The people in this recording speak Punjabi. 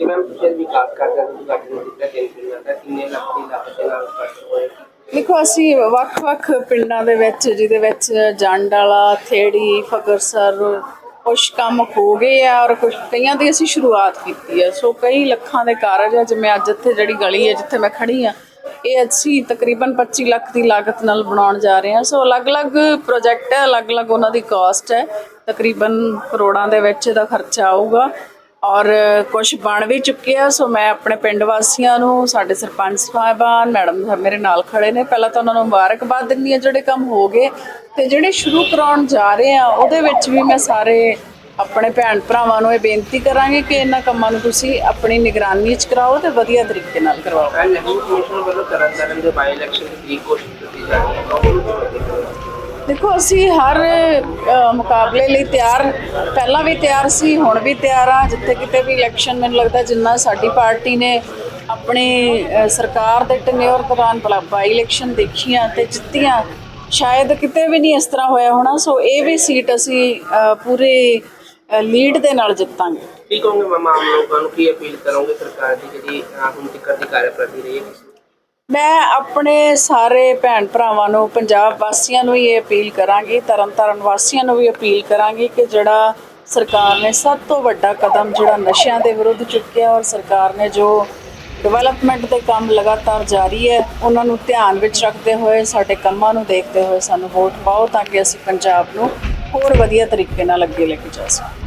ਤੇ ਮੈਮ, ਤੁਸੀਂ ਵਿਕਾਸ ਕਾਰਜਾਂ ਦਾ ਉਦਘਾਟਨ ਕੀਤਾ ਤਿੰਨ ਦਾ ਕਿੰਨੇ ਲੱਖ ਦੀ ਲਾਗਤ ਦੇ ਨਾਲ ਉਦਘਾਟਨ ਹੋਇਆ ਦੇਖੋ, ਅਸੀਂ ਵੱਖ-ਵੱਖ ਪਿੰਡਾਂ ਦੇ ਵਿੱਚ, ਜਿਹਦੇ ਵਿੱਚ ਜੰਡਾਲਾ ਥੇੜੀ, ਫਗਰਸਰ, ਕੁਛ ਕੰਮ ਹੋ ਗਏ ਆ ਔਰ ਕੁਛ ਕਈਆਂ ਦੀ ਅਸੀਂ ਸ਼ੁਰੂਆਤ ਕੀਤੀ ਹੈ ਸੋ ਕਈ ਲੱਖਾਂ ਦੇ ਕਾਰਜ ਆ, ਜਿਵੇਂ ਅੱਜ ਇੱਥੇ ਜਿਹੜੀ ਗਲੀ ਹੈ ਜਿੱਥੇ ਮੈਂ ਖੜੀ ਆ, ਇਹ ਅਸੀਂ ਤਕਰੀਬਨ 25 ਲੱਖ ਦੀ ਲਾਗਤ ਨਾਲ ਬਣਾਉਣ ਜਾ ਰਹੇ ਹਾਂ ਸੋ ਅਲੱਗ-ਅਲੱਗ ਪ੍ਰੋਜੈਕਟ ਹੈ ਅਲੱਗ-ਅਲੱਗ ਉਹਨਾਂ ਦੀ ਕਾਸਟ ਹੈ। ਤਕਰੀਬਨ ਕਰੋੜਾਂ ਦੇ ਵਿੱਚ ਇਹਦਾ ਖਰਚਾ ਆਊਗਾ। ਔਰ ਕੁਝ ਬਣ ਵੀ ਚੁੱਕਿਆ ਸੋ ਮੈਂ ਆਪਣੇ ਪਿੰਡ ਵਾਸੀਆਂ ਨੂੰ, ਸਾਡੇ ਸਰਪੰਚ ਸਾਹਿਬਾਨ, ਮੈਡਮ ਸਾਹਿਬ ਮੇਰੇ ਨਾਲ ਖੜੇ ਨੇ। ਪਹਿਲਾਂ ਤਾਂ ਉਹਨਾਂ ਨੂੰ ਮੁਬਾਰਕਬਾਦ ਦਿੰਦੀ ਹਾਂ ਜਿਹੜੇ ਕੰਮ ਹੋ ਗਏ। ਤੇ ਜਿਹੜੇ ਸ਼ੁਰੂ ਕਰਾਉਣ ਜਾ ਰਹੇ ਆ, ਉਹਦੇ ਵਿੱਚ ਵੀ ਮੈਂ ਸਾਰੇ ਆਪਣੇ ਭੈਣ ਭਰਾਵਾਂ ਨੂੰ ਇਹ ਬੇਨਤੀ ਕਰਾਂਗੇ ਕਿ ਇਹਨਾਂ ਕੰਮਾਂ ਨੂੰ ਤੁਸੀਂ ਆਪਣੀ ਨਿਗਰਾਨੀ 'ਚ ਕਰਾਓ ਤੇ ਵਧੀਆ ਤਰੀਕੇ ਨਾਲ ਕਰਵਾਓ। ਕੱਲ ਇਲੈਕਸ਼ਨ ਵੱਲੋਂ ਤਰਨਤਾਰਨ ਦੇ ਬਾਈ ਇਲੈਕਸ਼ਨ ਦੀ ਤਰੀਕ ਕੀਤੀ ਜਾ ਰਹੀ ਹੈ। ਦੇਖੋ, ਅਸੀਂ ਹਰ ਮੁਕਾਬਲੇ ਲਈ ਤਿਆਰ, ਪਹਿਲਾਂ ਵੀ ਤਿਆਰ ਸੀ, ਹੁਣ ਵੀ ਤਿਆਰ ਆ ਜਿੱਥੇ ਕਿਤੇ ਵੀ ਇਲੈਕਸ਼ਨ ਮੈਨੂੰ ਲੱਗਦਾ ਜਿੰਨਾ ਸਾਡੀ ਪਾਰਟੀ ਨੇ ਆਪਣੀ ਸਰਕਾਰ ਦੇ ਟੈਨਿਓਰ ਦੌਰਾਨ ਬਲਾ ਬਾਈ ਇਲੈਕਸ਼ਨ ਦੇਖੀਆਂ ਤੇ ਜਿੱਤੀਆਂ, ਸ਼ਾਇਦ ਕਿਤੇ ਵੀ ਨਹੀਂ ਇਸ ਤਰ੍ਹਾਂ ਹੋਇਆ ਹੋਣਾ। ਸੋ ਇਹ ਵੀ ਸੀਟ ਅਸੀਂ ਪੂਰੇ ਲੀਡ ਦੇ ਨਾਲ ਜਿੱਤਾਂਗੇ। ਕੀ ਕਹੋਗੇ ਮਾਮਾ ਆਮ ਲੋਕਾਂ ਨੂੰ? ਕੀ ਅਪੀਲ ਕਰੋਗੇ ਸਰਕਾਰ ਦੀ ਜਿਹੜੀ ਹੁਣ ਤੱਕ ਦੀ ਕਾਰਜਪ੍ਰਤੀ ਰਹੀ ਹੈ? ਮੈਂ ਆਪਣੇ ਸਾਰੇ ਭੈਣ ਭਰਾਵਾਂ ਨੂੰ, ਪੰਜਾਬ ਵਾਸੀਆਂ ਨੂੰ ਹੀ ਇਹ ਅਪੀਲ ਕਰਾਂਗੀ, ਤਰਨਤਾਰਨ ਵਾਸੀਆਂ ਨੂੰ ਵੀ ਅਪੀਲ ਕਰਾਂਗੀ ਕਿ ਜਿਹੜਾ ਸਰਕਾਰ ਨੇ ਸਭ ਤੋਂ ਵੱਡਾ ਕਦਮ ਜਿਹੜਾ ਨਸ਼ਿਆਂ ਦੇ ਵਿਰੁੱਧ ਚੁੱਕਿਆ ਔਰ ਸਰਕਾਰ ਨੇ ਜੋ ਡਿਵੈਲਪਮੈਂਟ ਦੇ ਕੰਮ ਲਗਾਤਾਰ ਜਾਰੀ ਹੈ, ਉਹਨਾਂ ਨੂੰ ਧਿਆਨ ਵਿੱਚ ਰੱਖਦੇ ਹੋਏ, ਸਾਡੇ ਕੰਮਾਂ ਨੂੰ ਦੇਖਦੇ ਹੋਏ ਸਾਨੂੰ ਵੋਟ ਪਾਓ ਤਾਂ ਕਿ ਅਸੀਂ ਪੰਜਾਬ ਨੂੰ ਹੋਰ ਵਧੀਆ ਤਰੀਕੇ ਨਾਲ ਅੱਗੇ ਲੈ ਕੇ ਜਾ ਸਕੀਏ।